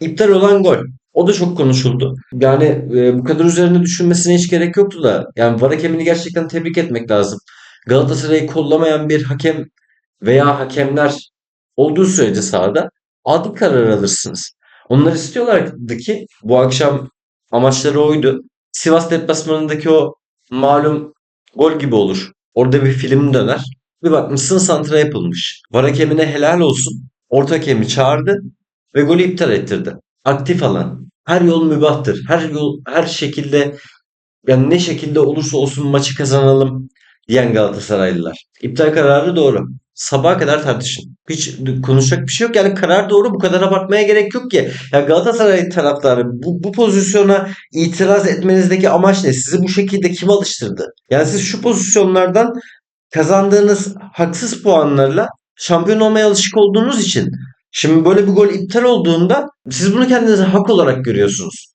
iptal olan gol. O da çok konuşuldu. Yani e, bu kadar üzerine düşünmesine hiç gerek yoktu da. Yani VAR hakemini gerçekten tebrik etmek lazım. Galatasaray'ı kollamayan bir hakem veya hakemler olduğu sürece sahada adil karar alırsınız. Onlar istiyorlardı ki bu akşam amaçları oydu. Sivas deplasmanındaki o malum gol gibi olur. Orada bir film döner. Bir bakmışsın santra yapılmış. VAR hakemine helal olsun. Orta hakemi çağırdı ve golü iptal ettirdi. Aktif alan. Her yol mübahtır. Her yol her şekilde yani ne şekilde olursa olsun maçı kazanalım diyen Galatasaraylılar. İptal kararı doğru. Sabaha kadar tartışın. Hiç konuşacak bir şey yok. Yani karar doğru. Bu kadar abartmaya gerek yok ki. Ya Galatasaray taraftarı bu, bu pozisyona itiraz etmenizdeki amaç ne? Sizi bu şekilde kim alıştırdı? Yani siz şu pozisyonlardan kazandığınız haksız puanlarla şampiyon olmaya alışık olduğunuz için şimdi böyle bir gol iptal olduğunda siz bunu kendinize hak olarak görüyorsunuz.